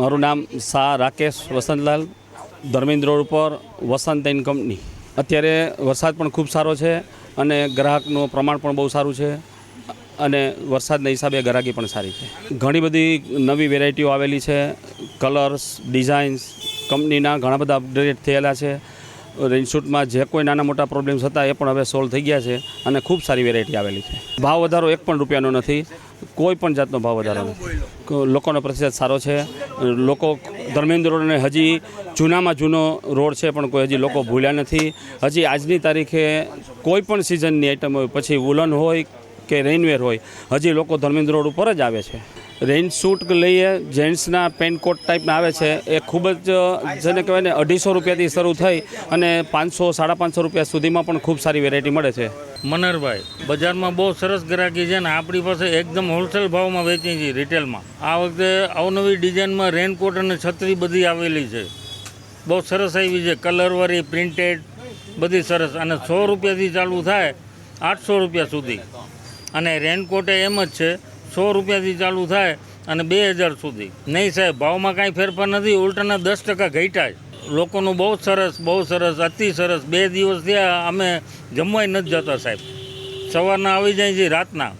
મારું નામ શાહ રાકેશ વસંતલાલ, ધર્મેન્દ્ર રોડ ઉપર વસંત એન્ડ કંપની. અત્યારે વરસાદ પણ ખૂબ સારો છે અને ગ્રાહકનું પ્રમાણ પણ બહુ સારું છે અને વરસાદના હિસાબે ગ્રાહકી પણ સારી છે. ઘણી બધી નવી વેરાયટીઓ આવેલી છે, કલર્સ, ડિઝાઇન્સ, કંપનીના ઘણા બધા અપગ્રેડ થયેલા છે. રેનશૂટમાં જે કોઈ નાના મોટા પ્રોબ્લેમ્સ હતા એ પણ હવે સોલ્વ થઈ ગયા છે અને ખૂબ સારી વેરાયટી આવેલી છે. ભાવ વધારો એક પણ રૂપિયાનો નથી, કોઈ પણ જાતનો ભાવ વધારો નથી. લોકોનો પ્રતિસાદ સારો છે. લોકો ધર્મેન્દ્ર રોડને હજી જૂનામાં જૂનો રોડ છે પણ કોઈ હજી લોકો ભૂલ્યા નથી. હજી આજની તારીખે કોઈ પણ સિઝનની આઇટમ હોય, પછી વુલન હોય કે રેનવેર હોય, હજી લોકો ધર્મેન્દ્ર રોડ ઉપર જ આવે છે. રેઇન શૂટ લઈએ, જેન્ટ્સના પેનકોટ ટાઈપના આવે છે, એ ખૂબ જ, જેને કહેવાય ને, અઢીસો રૂપિયાથી શરૂ થઈ અને પાંચસો, સાડા પાંચસો રૂપિયા સુધીમાં પણ ખૂબ સારી વેરાયટી મળે છે. મનરભાઈ, બજારમાં બહુ સરસ ગ્રાહકી છે ને, આપણી પાસે એકદમ હોલસેલ ભાવમાં વેચી છે રિટેલમાં આ વખતે અવનવી ડિઝાઇનમાં રેનકોટ અને છત્રી બધી આવેલી છે. બહુ સરસ આવી છે કલરવાળી પ્રિન્ટેડ બધી સરસ. અને સો રૂપિયાથી ચાલુ થાય આઠસો રૂપિયા સુધી. અને રેનકોટ એમ જ છે સો રૂપિયાથી ચાલુ થાય અને બે હજાર સુધી. નહીં સાહેબ, ભાવમાં કાંઈ ફેરફાર નથી, ઉલટાના દસ ટકા ઘટ્યા લોકોનું બહુ સરસ બહુ સરસ, અતિ સરસ. બે દિવસ થયા, અમે જમવાય નથી જતા સાહેબ. સવારના આવી જાય છે, રાતના.